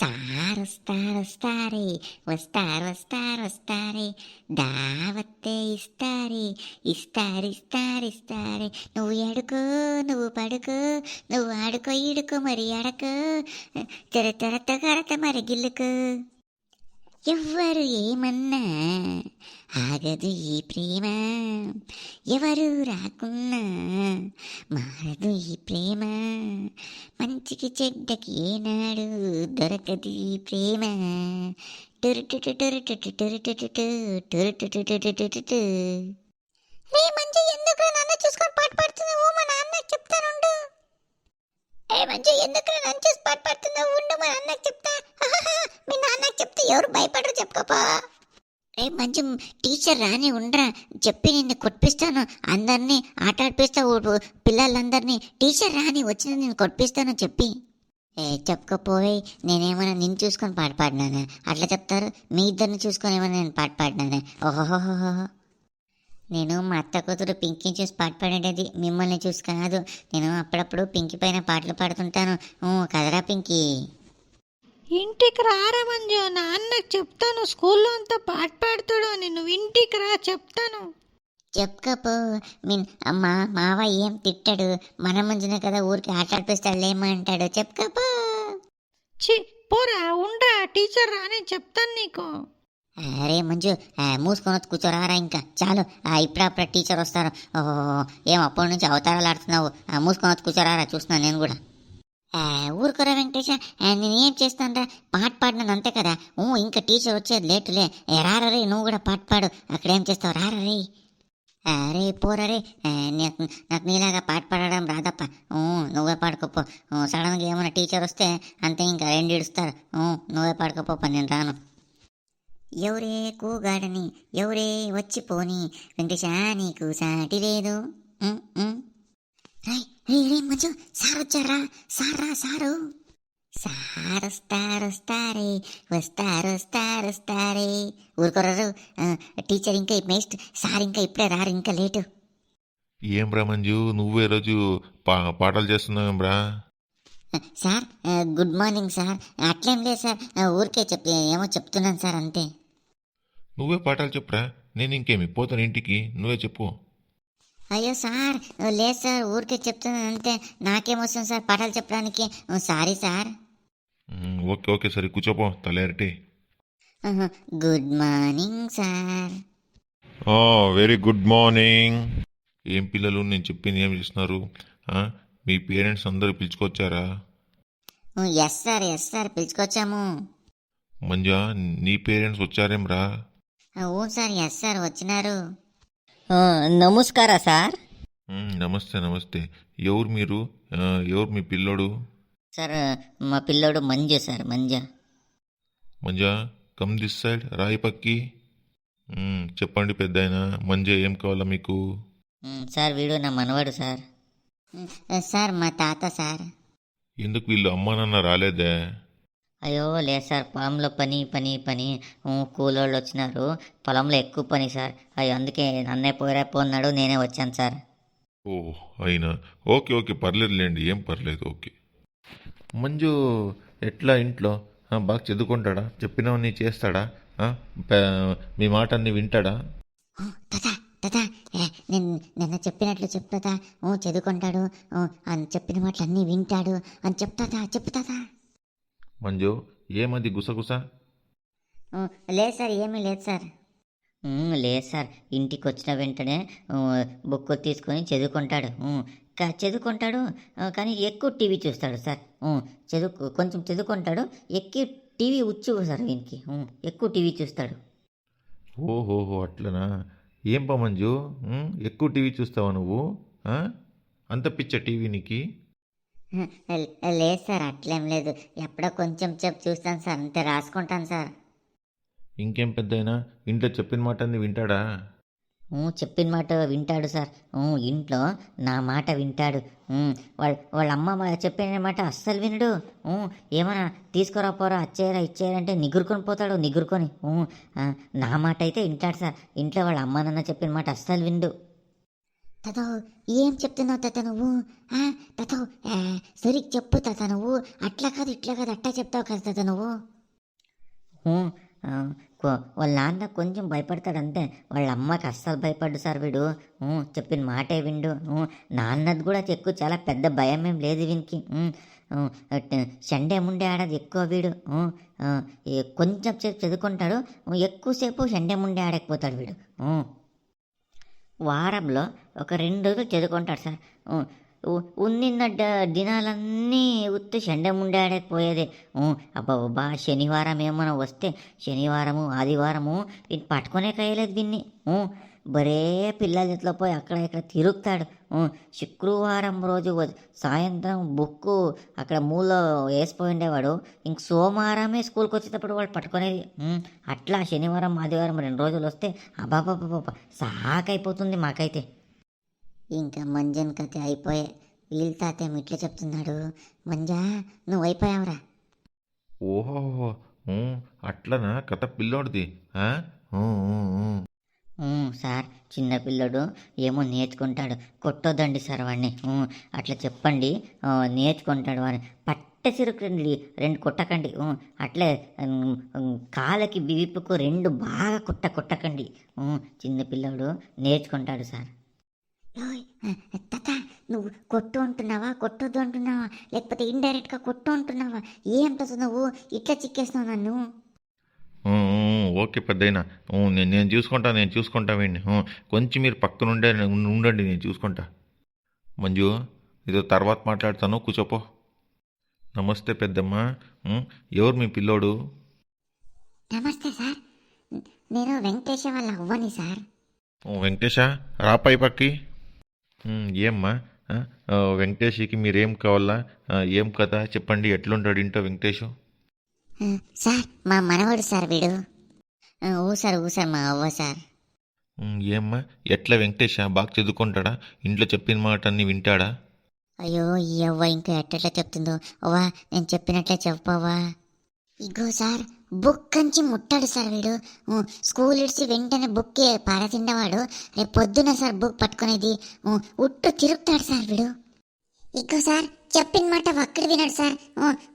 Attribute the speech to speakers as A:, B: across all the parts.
A: Sir వస్తారు వస్తారే వస్తారు వస్తారు వస్తారే దావత్తే ఇస్తారే ఇస్తారు ఇస్తారు ఇస్తారే నువ్వు ఎడుకో నువ్వు పడుకో నువ్వు ఆడుకో ఇడుకో మరి అడకో తెర తెరత కరత మరి గిల్లుకో ఎవ్వరు ఏమన్నా ఆగదు ఈ ప్రేమ ఎవరు రాకున్నా మారదు ఈ ప్రేమ మంచికి చెడ్డకి ఏనాడు దొరకదు ఈ ప్రేమ టురుటుటు టురుటుటు టురుటుటు టురుటుటు రే మంచి ఎందుకు మంచి ఎందుకు నన్ను చూసి పాట ఉండు మా నాన్నకి చెప్తా. మీ నాన్నకి చెప్తే ఎవరు భయపడరు చెప్పుకోపా. రే మంచి టీచర్ రాని ఉండరా? చెప్పి నిన్ను కొట్టిస్తాను అందరినీ ఆట ఆడిపిస్తా పిల్లలందరినీ. టీచర్ రాని వచ్చిన నేను కొట్టిస్తాను చెప్పి. ఏ చెప్పుకోపోయి నేనేమైనా నిన్ను చూసుకొని పాట పాడినానా? అట్లా చెప్తారు మీ ఇద్దరిని చూసుకొని ఏమైనా నేను పాట పాడినానా? ఓహోహోహోహో. నేను మా అత్త కూతురు పింకీ చూసి పాట పాడేది మిమ్మల్ని చూసి కాదు. నేను అప్పుడప్పుడు పింకీ పైన పాటలు పాడుతుంటాను. కదరా పింకీ.
B: ఇంటికి రారా మంజు నాన్నకు చెప్తాను. స్కూల్లో అంతా పాట పాడుతాడు నేను ఇంటికి రా చెప్తాను.
A: చెప్పుకపో. మీన్ మా మావ ఏం తిట్టాడు. మన మంజునే కదా ఊరికి ఆట ఆడిపిస్తాడు ఏమంటాడు చెప్పుకపో.
B: చి పోరా ఉండరా. టీచర్ రాని చెప్తాను నీకు.
A: అరే మంజు మూసుకొని కూర్చోరారా ఇంకా? చాలు. ఆ, ఇప్పుడప్పుడే టీచర్ వస్తారు. ఓహో ఏం అప్పటి నుంచి అవతారాలు ఆడుతున్నావు. ఆ, మూసుకొని కూర్చోరారా? చూస్తున్నాను నేను కూడా. ఊరుకోరా వెంకటేశ? నేను ఏం చేస్తానరా? పాట పాడినాను అంతే కదా. ఊ ఇంకా టీచర్ వచ్చేది లేటులే. రారా రే నువ్వు కూడా పాట పాడు. అక్కడ ఏం చేస్తావు? రారా రే. అరే పోరా రే. నాకు నాకు నీలాగా పాట పాడడం రాదప్ప. నువ్వే పాడుకోపో. సడన్గా ఏమైనా టీచర్ వస్తే అంతే ఇంకా రెండు ఇడుస్తారు నువ్వే పాడుకోపో నేను రాను. ఎవరే కూగాడని ఎవరే వచ్చిపోని వెంకటేశ నీకు సాటి లేదు. మంజు సార్ వచ్చారా సారా సారు సార్ వస్తారు వస్తారే వస్తారు వస్తారు వస్తారే ఊరుకోరారు టీచర్ ఇంకా మేస్ట్ సార్ ఇంకా ఇప్పుడే రారు ఇంకా లేటు.
C: ఏం రా మంజు నువ్వే రోజు పాటలు చేస్తున్నావేంబ్రా
A: సార్ ఆ, గుడ్ మార్నింగ్ సార్. అట్లేం లేదు సార్. ఊరికే చెప్ ఏమో చెప్తున్నాను సార్ అంతే.
C: నువ్వే పాటలు చెప్పురా. నేను ఇంకేమి? పోతాను ఇంటికి. నువ్వే చెప్పు.
A: అయ్యో సార్ లేదు సార్ ఊరికే చెప్తున్నాను అంతే. నాకేమొస్తుంది సార్ పాటలు చెప్పడానికి? Sorry sir.
C: ఓకే ఓకే సరే కూర్చోపో తలేరటి
A: good morning sir.
C: Very good morning. ఏం పిల్లలు నేను చెప్పింది ఏం చేస్తున్నారు? మీ పేరెంట్స్ అందరూ పిలుచుకొచ్చారా?
A: ఎస్ సార్ ఎస్ సార్ పిలుచుకొచ్చాము.
C: మంజా నీ పేరెంట్స్ వచ్చారేం రా?
A: అవును సార్ ఎస్ సార్ వచ్చినారు.
B: నమస్కార సార్.
C: నమస్తే నమస్తే. ఎవరు మీరు? ఆ, ఎవరు మీ పిల్లోడు?
B: సార్ మా పిల్లోడు మంజు సార్ మంజ.
C: మంజా కమ్ దిస్ సైడ్ రాయి పక్కి. చెప్పండి పెద్ద మంజా ఏం కావాలా మీకు?
B: సార్ వీడు నా మనవాడు సార్.
A: సార్ మా తాత సార్.
C: ఎందుకు వీళ్ళు అమ్మా నాన్న రాలేదే?
B: అయ్యో లేదు సార్. పొలంలో పని పని పని. ఊ, కూలోళ్ళు వచ్చినారు. పొలంలో ఎక్కువ పని సార్. అయ్యో అందుకే నన్నే పోరా పోన్నాడు నేనే వచ్చాను సార్.
C: ఓ అయినా. Okay okay. పర్లేదులేండి. ఏం పర్లేదు. ఓకే. మంజు ఎట్లా ఇంట్లో? బాగా చదువుకుంటాడా? చెప్పినవన్నీ చేస్తాడా? మీ మాట అన్ని వింటాడా
A: తాత నేను నిన్న చెప్పినట్లు చెప్తాతా ఓ చదువుకుంటాడు. చెప్పిన మాటలు అన్నీ వింటాడు. అని చెప్తాతా చెప్తాతా
C: మంజు ఏమది గుసగుస?
A: లేదు సార్ ఏమీ లేదు సార్.
B: లేదు సార్. ఇంటికి వచ్చిన వెంటనే బుక్ తీసుకొని చదువుకుంటాడు. చదువుకుంటాడు కానీ ఎక్కువ టీవీ చూస్తాడు సార్. చదువు కొంచెం చదువుకుంటాడు ఎక్కువ టీవీ ఉచ్చు సార్ వీనికి. ఎక్కువ టీవీ చూస్తాడు.
C: ఓహోహో అట్లనా? ఏం పా మంజు ఎక్కువ టీవీ చూస్తావా నువ్వు? ఆ? అంత పిచ్చ టీవీ నీకి?
A: లేదు సార్ అట్లేం లేదు. ఎప్పుడో కొంచెం చెప్పు చూస్తాను సార్. అంతే రాసుకుంటాను సార్.
C: ఇంకేం పెద్దయినా? ఇంట్లో చెప్పిన మాట అన్ని వింటాడా?
B: చెప్పిన మాట వింటాడు సార్. ఇంట్లో నా మాట వింటాడు. వాళ్ళ వాళ్ళ అమ్మ చెప్పిన మాట అస్సలు వినడు. ఏమన్నా తీసుకురా పోరా అచ్చేయరా ఇచ్చేయరంటే నిగురుకొని పోతాడు నిగురుకొని. నా మాట అయితే వింటాడు సార్. ఇంట్లో వాళ్ళ అమ్మ నాన్న చెప్పిన మాట అస్సలు విండు.
A: తతో ఏం చెప్తున్నావు తత నువ్వు? తతో సరిగ్గా చెప్పు తత నువ్వు. అట్లా కాదు ఇట్లా కాదు అట్టా చెప్తావు కదా తత నువ్వు.
B: వాళ్ళ నాన్న కొంచెం భయపడతాడు అంతే. వాళ్ళ అమ్మకి అస్సలు భయపడ్డు సార్ వీడు. చెప్పిన మాటే విండు. నాన్నది కూడా ఎక్కువ చాలా పెద్ద భయం ఏం లేదు వీనికి. షండే ముండే ఆడదు ఎక్కువ వీడు. కొంచెం సేపు చదువుకుంటాడు. ఎక్కువసేపు షండే ముండే ఆడకపోతాడు వీడు. వారంలో ఒక రెండు రోజులు చదువుకుంటాడు సార్. ఉన్నిన్న దినాలన్నీ ఉత్తి చెండముండాడకపోయేది ముండే అబ్బా శనివారం ఏమైనా వస్తే శనివారము ఆదివారము ఇది పట్టుకునే కయ్యలేదు దీన్ని. బరే పిల్లల ఇంట్లో పోయి అక్కడ ఇక్కడ తిరుగుతాడు. శుక్రవారం రోజు సాయంత్రం బుక్కు అక్కడ మూలో వేసిపోయి ఉండేవాడు. ఇంక సోమవారమే స్కూల్కి వచ్చేటప్పుడు వాడు పట్టుకునేది. అట్లా శనివారం ఆదివారం రెండు రోజులు వస్తే అబాబాబాబా సాకైపోతుంది మాకైతే.
A: ఇంకా మంజన్ కథ అయిపోయే. వీళ్ళ తాత ఇట్లా చెప్తున్నాడు. మంజా నువ్వు అయిపోయావురా.
C: ఓహో అట్లనా? కథ పిల్లోడిది
B: సార్ చిన్నపిల్లడు ఏమో నేర్చుకుంటాడు. కొట్టొద్దండి సార్ వాడిని అట్లా చెప్పండి. నేర్చుకుంటాడు వాడిని పట్ట చిరుకండి రెండు కొట్టకండి. అట్లే కాలకి ఉమ్, కాళ్ళకి రెండు బాగా కుట్ట కొట్టకండి. చిన్నపిల్లడు నేర్చుకుంటాడు సార్.
A: తత నువ్వు కొట్టు అంటున్నావా? కొట్టొద్దు అంటున్నావా? లేకపోతే ఇండైరెక్ట్గా కొట్టు అంటున్నావా? ఏం నువ్వు? ఇట్లా చిక్కేస్తున్నావు నన్ను.
C: ఓకే పెద్దయినా. నేను నేను చూసుకుంటా నేను చూసుకుంటా వీడిని. కొంచెం మీరు పక్కన ఉండే ఉండండి నేను చూసుకుంటా. మంజు ఇదో తర్వాత మాట్లాడతాను కూర్చోపో. నమస్తే పెద్దమ్మ. ఎవరు మీ పిల్లోడు?
A: నమస్తే సార్. నేను వెంకటేశ వాళ్ళ అవ్వని సార్.
C: ఓ, వెంకటేశా రా పై పక్కి. ఏమ్మా? వెంకటేష్కి మీరేం కావాలా? ఏం కథ? చెప్పండి ఎట్లుంటాడు ఇంటో వెంకటేష్
A: సార్ మా మనవడు సార్ వీడు. ఊ సార్ ఊ సార్ మా అవ్వ సార్.
C: ఏమ్మా ఎట్లా వెంకటేష? బాగా చదువుకుంటాడా? ఇంట్లో చెప్పిన మాట అన్ని వింటాడా?
A: అయ్యో ఈ అవ్వ ఇంకా ఎట్టెట్లా చెప్తుందో. అవ్వా నేను చెప్పినట్లే చెప్పవా? ఇగో సార్ బుక్ కంచి ముట్టాడు సార్ వీడు. స్కూల్ ఇడిచి వెంటనే బుక్ పారతిండవాడు రేపు పొద్దున సార్ బుక్ పట్టుకునేది. ఉట్టు తిరుగుతాడు సార్ వీడు. ఇగో సార్ చెప్పిన మాట ఒక్కడు వినాడు సార్.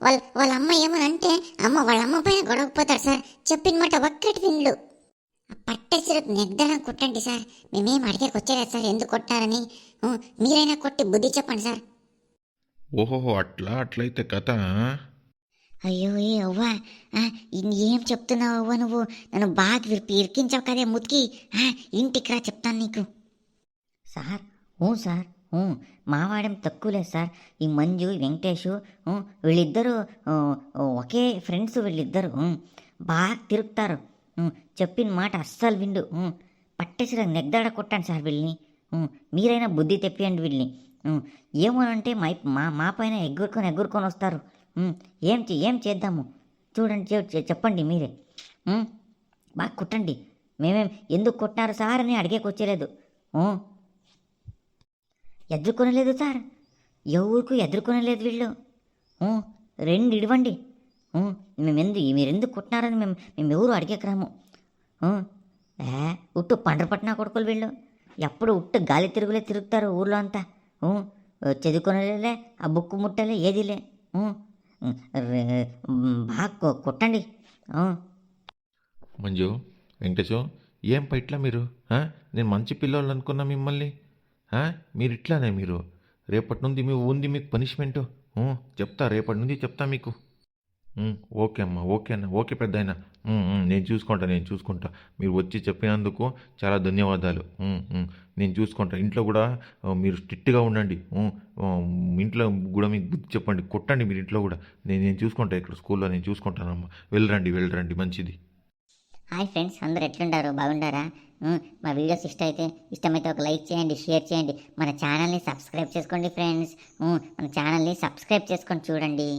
A: వాళ్ళ వాళ్ళ అమ్మ ఏమనంటే అమ్మ వాళ్ళ అమ్మ పైన గొడవపోతాడు సార్. చెప్పిన మాట ఒక్కటి వినడు. పట్టేసి నెగ్దడం కొట్టండి సార్. మేమేం అడిగేకి వచ్చేలేదు సార్ ఎందుకు కొట్టారని. మీరైనా కొట్టి బుద్ధి చెప్పండి సార్.
C: ఓహోహో అట్లా అట్లయితే కథ.
A: అయ్యో ఏ అవ్వా. ఏం చెప్తున్నావు అవ్వ నువ్వు? నన్ను బాగా విరిపి ఇరికించావు కదే ముతికి. ఇంటికి రా చెప్తాను నీకు.
B: సార్ ఊ సార్. మావాడేం తక్కువ లేదు సార్. ఈ మంజు వెంకటేషు వీళ్ళిద్దరూ ఒకే ఫ్రెండ్స్ వీళ్ళిద్దరు. బాగా తిరుగుతారు. చెప్పిన మాట అస్సలు విండు. ఊ, పట్టేసి నెగ్దాడ కొట్టండి సార్ వీళ్ళని. మీరైనా బుద్ధి తెప్పియండి వీళ్ళని. ఏమోనంటే మా మా మా పైన ఎగురుకొని ఎగురుకొని వస్తారు. ఏం చే- ఏం చేద్దాము? చూడండి చెప్పండి మీరే. బాగా కుట్టండి. మేమేం ఎందుకు కొట్టినారు సార్ అని అడిగేకొచ్చేలేదు. ఊ, ఎదుర్కొనలేదు సార్. ఎవరికి ఎదుర్కొనలేదు వీళ్ళు. రెండు ఇడవండి. మేమెందు మేము కుట్టినారని కొట్టినారని మేము మేము ఎవరు అడిగేకరాము ఏ ఉట్టు పండ్రపట్నా కొడుకులు వీళ్ళు. ఎప్పుడు ఉట్టు గాలి తిరుగులే తిరుగుతారు ఊర్లో అంతా. ఊ, చదువుకునేలే ఆ బుక్కు ముట్టలే ఏదిలే. బాగా కొట్టండి.
C: మంజు వెంకటేశం ఏం పైట్లా మీరు? నేను మంచి పిల్లోళ్ళు అనుకున్నా మిమ్మల్ని. మీరు ఇట్లానే మీరు. రేపటి నుండి మీ ఉంది మీకు పనిష్మెంటు. చెప్తా రేపటి నుండి చెప్తా మీకు. ఓకే అమ్మా ఓకే అన్న ఓకే పెద్ద అయినా నేను చూసుకుంటా నేను చూసుకుంటా. మీరు వచ్చి చెప్పినందుకు చాలా ధన్యవాదాలు. నేను చూసుకుంటా. ఇంట్లో కూడా మీరు స్ట్రిక్ట్గా ఉండండి. ఇంట్లో కూడా మీకు బుద్ధి చెప్పండి. కొట్టండి మీరు ఇంట్లో కూడా. నేను నేను చూసుకుంటా ఇక్కడ స్కూల్లో నేను చూసుకుంటానమ్మా. వెళ్ళరండి వెళ్ళరండి మంచిది.
A: హాయ్ ఫ్రెండ్స్ అందరు ఎట్లుంటారు బాగుంటారా మా వీడియోస్ ఇష్టం అయితే ఇష్టమైతే ఒక లైక్ చేయండి షేర్ చేయండి. మన ఛానల్ని సబ్స్క్రైబ్ చేసుకోండి ఫ్రెండ్స్. మన ఛానల్ని సబ్స్క్రైబ్ చేసుకొని చూడండి.